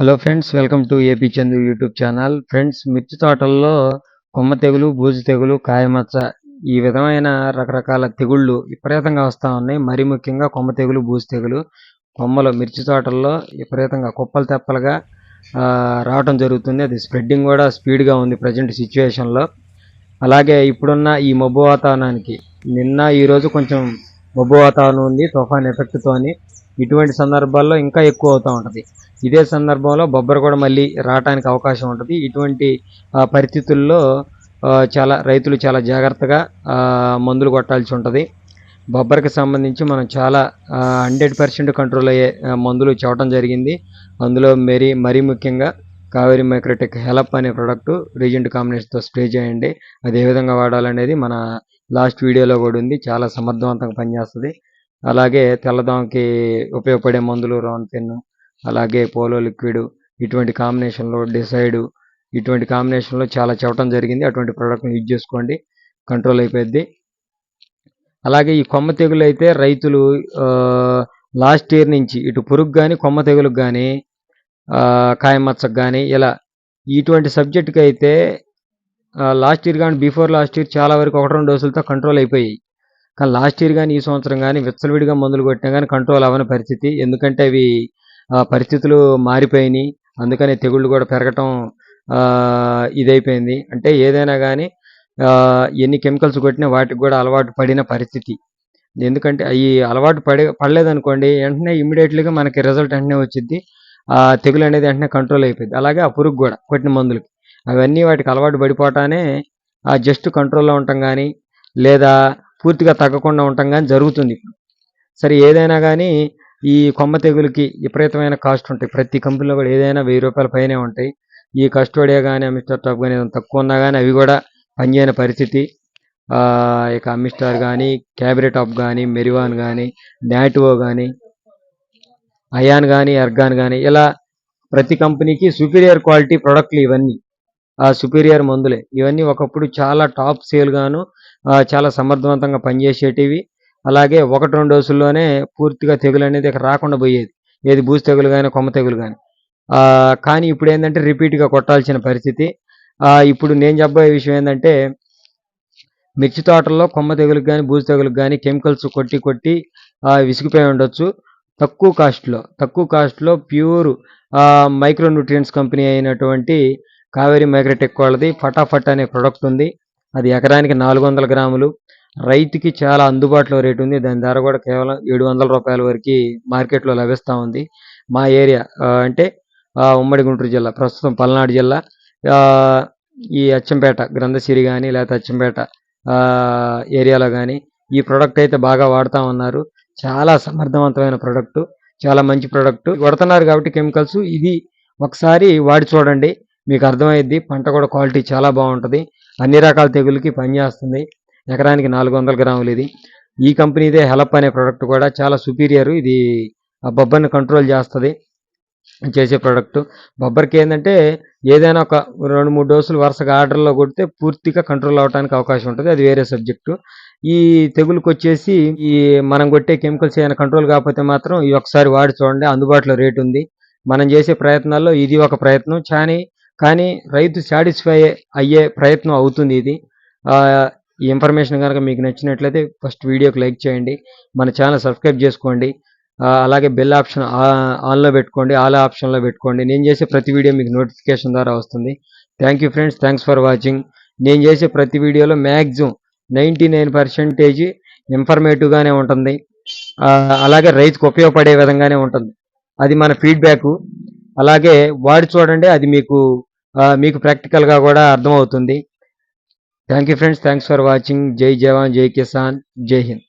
Hello friends welcome to AP Chandu YouTube channel friends మిర్చి తోటల్లో కొమ్మ తెగులు బూజు తెగులు కాయమచ్చ ఈ విధమైన రకరకాల తెగుళ్ళు విపరీతంగా వస్తూ ఉన్నాయి. మరీ ముఖ్యంగా కొమ్మ తెగులు బూజు తెగులు కొమ్మలు మిర్చి తోటల్లో విపరీతంగా కుప్పలు తెప్పలుగా రావటం జరుగుతుంది. అది స్ప్రెడ్డింగ్ కూడా స్పీడ్గా ఉంది ప్రజెంట్ సిచ్యువేషన్లో అలాగే ఇప్పుడున్న ఈ మబ్బు వాతావరణానికి నిన్న ఈరోజు కొంచెం మబ్బు వాతావరణం ఉంది తుఫాన్ ఎఫెక్ట్తోని ఇటువంటి సందర్భాల్లో ఇంకా ఎక్కువ అవుతూ ఉంటుంది. ఇదే సందర్భంలో బొబ్బర కూడా మళ్ళీ రావడానికి అవకాశం ఉంటుంది. ఇటువంటి పరిస్థితుల్లో చాలా రైతులు చాలా జాగ్రత్తగా మందులు కొట్టాల్సి ఉంటుంది. బొబ్బరికి సంబంధించి మనం చాలా హండ్రెడ్ పర్సెంట్ కంట్రోల్ అయ్యే మందులు చూడటం జరిగింది. అందులో మరీ మరీ ముఖ్యంగా కావేరి మైక్రోటెక్ హెలప్ అనే ప్రోడక్ట్ రీజెంట్ కాంబినేషన్తో స్ప్రే చేయండి. అది ఏ విధంగా వాడాలనేది మన లాస్ట్ వీడియోలో కూడా ఉంది. చాలా సమర్థవంతంగా పనిచేస్తుంది. అలాగే తెల్లదోమకి ఉపయోగపడే మందులు రోన్ పెన్ను అలాగే పోలో లిక్విడ్ ఇటువంటి కాంబినేషన్లో డిసైడ్ ఇటువంటి కాంబినేషన్లో చాలా చెప్పడం జరిగింది. అటువంటి ప్రోడక్ట్ని యూజ్ చేసుకోండి. కంట్రోల్ అయిపోద్ది. అలాగే ఈ కొమ్మ తెగులు అయితే రైతులు లాస్ట్ ఇయర్ నుంచి ఇటు పురుగు కానీ కొమ్మ తెగులకు కానీ కాయమచ్చకు కానీ ఇలా ఇటువంటి సబ్జెక్ట్కి అయితే లాస్ట్ ఇయర్ కానీ బిఫోర్ లాస్ట్ ఇయర్ చాలా వరకు ఒకటి రెండు డోసులతో కంట్రోల్ అయిపోయాయి. కానీ లాస్ట్ ఇయర్ కానీ ఈ సంవత్సరం కానీ విచ్చలవిడిగా మందులు కొట్టినా కానీ కంట్రోల్ అవ్వని పరిస్థితి. ఎందుకంటే అవి ఆ, పరిస్థితులు మారిపోయినాయి. అందుకని తెగుళ్ళు కూడా పెరగటం ఇదైపోయింది. అంటే ఏదైనా కానీ ఎన్ని కెమికల్స్ కొట్టినా వాటికి కూడా అలవాటు పడిన పరిస్థితి. ఎందుకంటే అవి అలవాటు పడే పడలేదనుకోండి వెంటనే ఇమ్మీడియట్లీగా మనకి రిజల్ట్ వెంటనే వచ్చింది ఆ తెగులు అనేది వెంటనే కంట్రోల్ అయిపోయింది అలాగే ఆ పురుగు కూడా కొట్టిన మందులకి. అవన్నీ వాటికి అలవాటు పడిపోవటానే ఆ జస్ట్ కంట్రోల్లో ఉండటం కానీ లేదా పూర్తిగా తగ్గకుండా ఉండటం కానీ జరుగుతుంది ఇప్పుడు. సరే ఏదైనా కానీ ఈ కొమ్మ తెగులకి విపరీతమైన కాస్ట్ ఉంటాయి. ప్రతి కంపెనీలో కూడా ఏదైనా వెయ్యి రూపాయల పైనే ఉంటాయి. ఈ కస్టోడియా కానీ అమిస్టర్ టాప్ కానీ ఏదైనా తక్కువ ఉన్నా కానీ అవి కూడా పనిచేయని పరిస్థితి. ఇక అమిస్టార్ కానీ క్యాబిరెట్ టాప్ కానీ మెరివాన్ కానీ నాటివో కానీ అయాన్ కానీ అర్గాన్ కానీ ఇలా ప్రతి కంపెనీకి సుపీరియర్ క్వాలిటీ ప్రొడక్ట్లు ఇవన్నీ. సుపీరియర్ మందులే. ఇవన్నీ ఒకప్పుడు చాలా టాప్ సేల్గాను చాలా సమర్థవంతంగా పనిచేసేటివి. అలాగే ఒకటి రెండు డోసుల్లోనే పూర్తిగా తెగులు అనేది రాకుండా పోయేది. ఏది బూజు తెగులు కానీ కొమ్మ తెగులు కానీ కానీ ఇప్పుడు ఏంటంటే రిపీట్గా కొట్టాల్సిన పరిస్థితి. ఇప్పుడు నేను చెప్పబోయే విషయం ఏంటంటే మిర్చి తోటల్లో కొమ్మ తెగులకు కానీ బూజు తెగులకు కానీ కెమికల్స్ కొట్టి కొట్టి విసిగిపోయి ఉండొచ్చు. తక్కువ కాస్ట్లో తక్కువ కాస్ట్లో ప్యూర్ మైక్రో న్యూట్రియన్స్ కంపెనీ అయినటువంటి కావేరి మైగ్రేట్ వాళ్ళది. ఫటాఫట్ అనే ప్రొడక్ట్ ఉంది. అది ఎకరానికి నాలుగు వందల గ్రాములు. రైతుకి చాలా అందుబాటులో రేటు ఉంది. దాని ధర కూడా కేవలం ఏడు వందల రూపాయల వరకు మార్కెట్లో లభిస్తూ ఉంది. మా ఏరియా అంటే ఉమ్మడి గుంటూరు జిల్లా ప్రస్తుతం పల్నాడు జిల్లా. ఈ అచ్చంపేట గ్రంథసిరి కానీ లేకపోతే అచ్చంపేట ఏరియాలో కానీ ఈ ప్రోడక్ట్ అయితే బాగా వాడుతూ ఉన్నారు. చాలా సమర్థవంతమైన ప్రోడక్ట్ చాలా మంచి ప్రోడక్ట్ కొడుతున్నారు కాబట్టి కెమికల్స్ ఇది ఒకసారి వాడి చూడండి. మీకు అర్థమైద్ది. పంట కూడా క్వాలిటీ చాలా బాగుంటుంది. అన్ని రకాల తెగులకి పనిచేస్తుంది. ఎకరానికి నాలుగు వందల గ్రాములు ఇది. ఈ కంపెనీదే హెలప్ అనే ప్రోడక్ట్ కూడా చాలా సుపీరియర్. ఇది ఆ బొబ్బర్ని కంట్రోల్ చేస్తుంది చేసే ప్రోడక్ట్. బొబ్బర్కి ఏంటంటే ఏదైనా ఒక రెండు మూడు డోసులు వరుసగా ఆర్డర్లో కొడితే పూర్తిగా కంట్రోల్ అవడానికి అవకాశం ఉంటుంది. అది వేరే సబ్జెక్టు. ఈ తెగులుకి వచ్చేసి ఈ మనం కొట్టే కెమికల్స్ ఏమైనా కంట్రోల్ కాకపోతే మాత్రం ఈ ఒకసారి వాడి చూడండి. అందుబాటులో రేటు ఉంది. మనం చేసే ప్రయత్నాల్లో ఇది ఒక ప్రయత్నం. కానీ కానీ రైతు సాటిస్ఫై అయ్యే ప్రయత్నం అవుతుంది ఇది. ఈ ఇన్ఫర్మేషన్ కనుక మీకు నచ్చినట్లయితే ఫస్ట్ వీడియోకి లైక్ చేయండి మన ఛానల్ సబ్స్క్రైబ్ చేసుకోండి అలాగే బెల్ ఆప్షన్ ఆన్లో పెట్టుకోండి ఆల్ ఆప్షన్లో పెట్టుకోండి. నేను చేసే ప్రతి వీడియో మీకు నోటిఫికేషన్ ద్వారా వస్తుంది. Thank you friends thanks for watching నేను చేసే ప్రతి వీడియోలో మ్యాక్సిమం నైంటీ నైన్ పర్సెంటేజ్ ఇన్ఫర్మేటివ్గానే ఉంటుంది. అలాగే రైతుకు ఉపయోగపడే విధంగానే ఉంటుంది. అది మన ఫీడ్బ్యాక్. అలాగే వాడి చూడండి అది మీకు మీకు ప్రాక్టికల్గా కూడా అర్థమవుతుంది. Thank you friends thanks for watching జై జవాన్ జై కిసాన్ జై హింద్